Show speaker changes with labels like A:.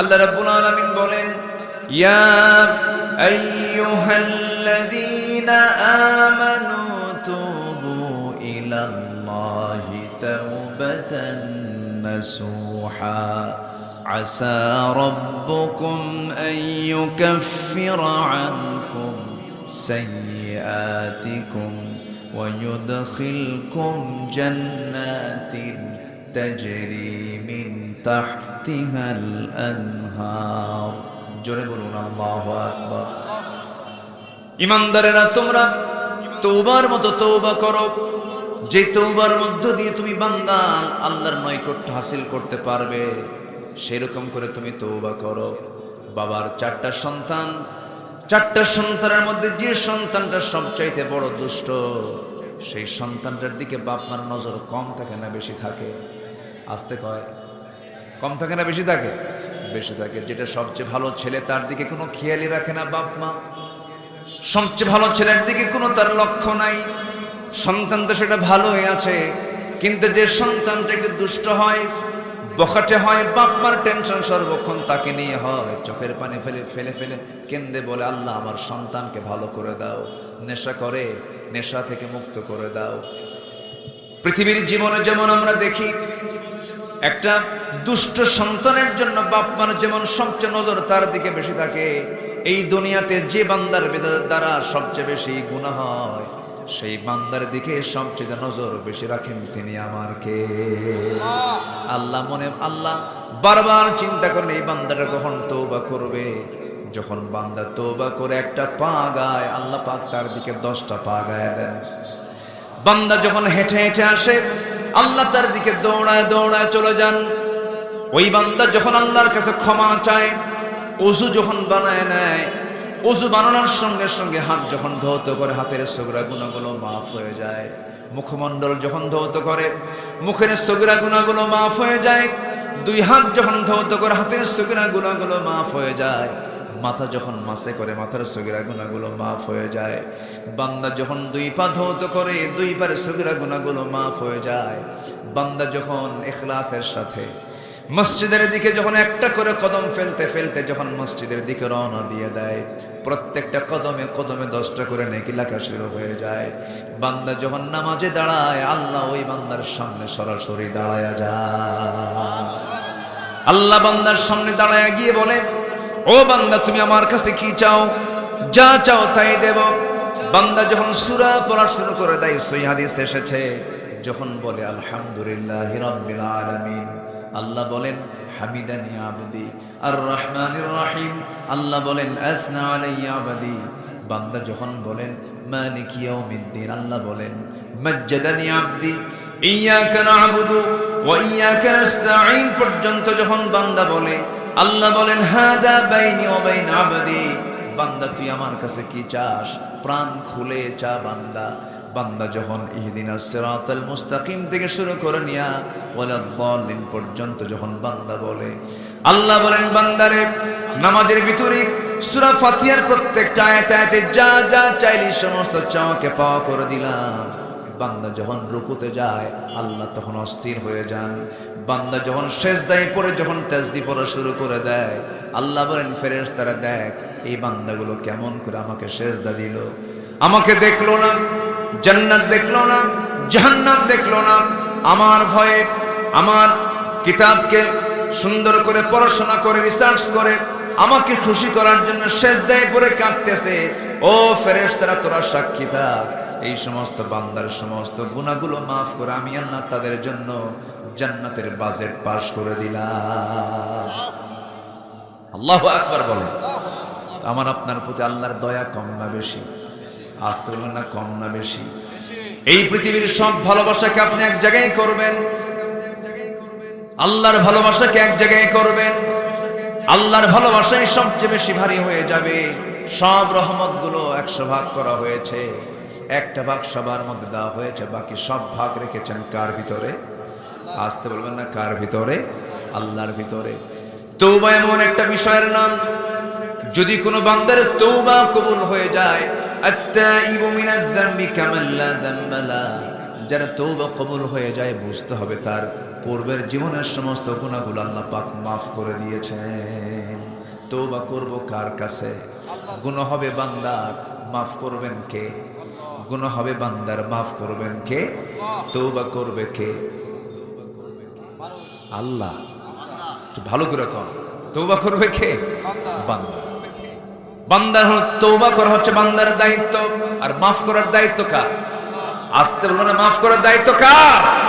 A: আল্লাহ রাব্বুল আলামিন বলেন ইয়া আইয়ুহাল্লাযীনা আমানু তুবু ইলাল্লাহি তাওবাতান নাসুহা عسى ربكم أن يكفر عنكم سيئاتكم ويدخلكم جنات تجري من তাহতিহাল আনহার। জোরে বলুন, আল্লাহু আকবার। ইমানদারেরা, তোমরা তৌবার মতো তৌবা করো। যে তৌবার মধ্য দিয়ে তুমি বান্দা আল্লাহর নৈকট্য হাসিল করতে পারবে, সেরকম করে তুমি তৌবা করো। বাবার চারটা সন্তান, চারটা সন্তানের মধ্যে যে সন্তানটা সবচাইতে বড় দুষ্ট, সেই সন্তানটার দিকে বাপ মার নজর কম থাকে না, বেশি থাকে। আসতে কয় কম থাকে না বেশি থাকে? বেশি থাকে। যেটা সবচেয়ে ভালো ছেলে তার দিকে কোনো খেয়ালই রাখে না বাপ মা। সবচেয়ে ভালো ছেলের দিকে কোনো তার লক্ষ্য নাই। সন্তান তো সেটা ভালোই আছে, কিন্তু যে সন্তানটা একটু দুষ্ট হয়, বখাটে হয়, বাপ মার টেনশন সর্বক্ষণ তাকে নিয়ে হয়। চোখের পানি ফেলে ফেলে ফেলে কেন্দ্রে বলে, আল্লাহ, আমার সন্তানকে ভালো করে দাও। নেশা করে, নেশা থেকে মুক্ত করে দাও। পৃথিবীর জীবনে যেমন আমরা দেখি, একটা দুষ্ট সন্তানের জন্য বাপ মার যেমন সবচেয়ে নজর তার দিকে বেশি থাকে, এই দুনিয়াতে যে বান্দার দ্বারা সবচেয়ে বেশি গুণা হয়, সেই বান্দার দিকে সবচেয়ে নজর বেশি রাখেন তিনি আমার কে আল্লাহ মনে, আল্লাহ বারবার চিন্তা করেন এই বান্দাটা কখন তৌবা করবে? যখন বান্দা তৌবা করে একটা পা গায় আল্লাহ পাক তার দিকে দশটা পা গায় দেন। বান্দা যখন হেঁটে হেঁটে আসে, আল্লাহ তার দিকে দৌড়ায় দৌড়ায় চলে যান। ওই বান্দা যখন আল্লাহর কাছে ক্ষমা চায় অজু যখন বানায় নেয় অজু বানানোর সঙ্গে সঙ্গে হাত যখন ধৌত করে, হাতের সগরা গুণাগুলো মাফ হয়ে যায়। মুখমণ্ডল যখন ধৌত করে, মুখের সগরা গুণাগুলো মাফ হয়ে যায়। দুই হাত যখন ধৌত করে, হাতের সগরা গুণাগুলো মাফ হয়ে যায়। মাথা যখন মাসে করে, মাথার সগিরা গুণাগুলো মাফ হয়ে যায়। বান্দা যখন দুই পা ধৌত করে, দুই পারে সগিরা গুণাগুলো মাফ হয়ে যায়। বান্দা যখন এখলাসের সাথে মসজিদের দিকে যখন একটা করে কদম ফেলতে ফেলতে যখন মসজিদের দিকে রওনা দিয়ে দেয়, প্রত্যেকটা কদমে কদমে দশটা করে নেকি লেখা শুরু হয়ে যায়। বান্দা যখন নামাজে দাঁড়ায়, আল্লাহ ওই বান্দার সামনে সরাসরি দাঁড়ায়া যায়। আল্লাহ বান্দার সামনে দাঁড়ায় গিয়ে বলে, ও বান্দা, তুমি আমার কাছে কি চাও? যা চাও তাই দেব। বান্দা যখন সুরা পড়া শুরু করে দেয়, সই হাদিস এসেছে। যখন বলে, আলহামদুলিল্লাহ রাব্বিল আলামিন। আল্লাহ বলেন, হামিদানি আবদি। আর রহমানির রহিম, আল্লাহ বলেন, আসনা আলাইয়া আবদি। বান্দা যখন বলেন আল্লাহ বলেন, মজ্জাদানি আবদি পর্যন্ত যখন বান্দা বলে, আল্লাহ বলেন বান্দা, তুই আমার কাছে কি চাস? প্রাণ খুলে চা বান্দা। বান্দা যখন ইহদিনা সিরাতাল মুস্তাকিম থেকে শুরু করে নিয়া ওয়ালা দাল্লিন পর্যন্ত যখন বান্দা বলে, আল্লাহ বলেন, বান্দারে, নামাজের ভিতরে সূরা ফাতিহার প্রত্যেকটা আয়াতে আয়াতে যা যা চাইলি সমস্ত চাওয়াকে পাওয়া করে দিলাম। বান্দা যখন রুকুতে যায়, আল্লাহ তখন অস্থির হয়ে যান। বান্দা যখন শেষ দায় পরে যখন তেজদি পড়া শুরু করে দেয়, আল্লাহ বলেন ফেরেস তারা দেখ, এই বান্দাগুলো কেমন করে আমাকে শেষ দা দিল। আমাকে দেখল না। জান্নাত দেখল না, জাহান্নাম দেখল না। আমার ভয়ে আমার কিতাবকে সুন্দর করে পড়াশোনা করে রিসার্চ করে, আমাকে খুশি করার জন্য শেষ দায় পরে কাঁদতেছে। ও ফেরেস তারা তোরা সাক্ষী থাক। এই সমস্ত বান্দার সমস্ত গুণাগুলো মাফ করে আমি আল্লাহ তাদের জন্য জান্নাতের বাজেট পাস করে দিলাম। আল্লাহ আকবার বলে আমার আপনার প্রতি আল্লাহর দয়া কম না বেশি। আসতে বললেন না কম না বেশি। এই পৃথিবীর সব ভালোবাসাকে আপনি এক জায়গায় করবেন। আল্লাহর ভালোবাসাকে এক জায়গায় করবেন। আল্লাহর ভালোবাসাই সবচেয়ে বেশি ভারী হয়ে যাবে। সব রহমতগুলো একশো ভাগ করা হয়েছে। একটা ভাগ সবার মধ্যে দেওয়া হয়েছে। বাকি সব ভাগ রেখেছেন কার ভিতরে? আসতে বলবেন না, কার ভিতরে? আল্লাহর ভিতরে। তৌবা এমন একটা বিষয়ের নাম, যদি কোনো বান্দার তৌবা কবুল হয়ে যায় আত্তাইবু মিনাজ যামবি কামান লা যামবা লা। যারা তৌবা কবুল হয়ে যায়, বুঝতে হবে তার পূর্বের জীবনের সমস্ত গুণাগুলো আল্লাহ পাক মাফ করে দিয়েছেন। তৌবা করব কার কাছে? গুণ হবে বান্দার, মাফ করবেন কে? গুণ হবে বান্দার, মাফ করবেন কে? তৌবা করবে কে? আল্লাহ ভালো করে কন। তৌবা করবে কে? বান্দা। বান্দার তৌবা করা হচ্ছে বান্দার দায়িত্ব। আর মাফ করার দায়িত্ব কার? আসতে বলো না, মাফ করার দায়িত্ব কার?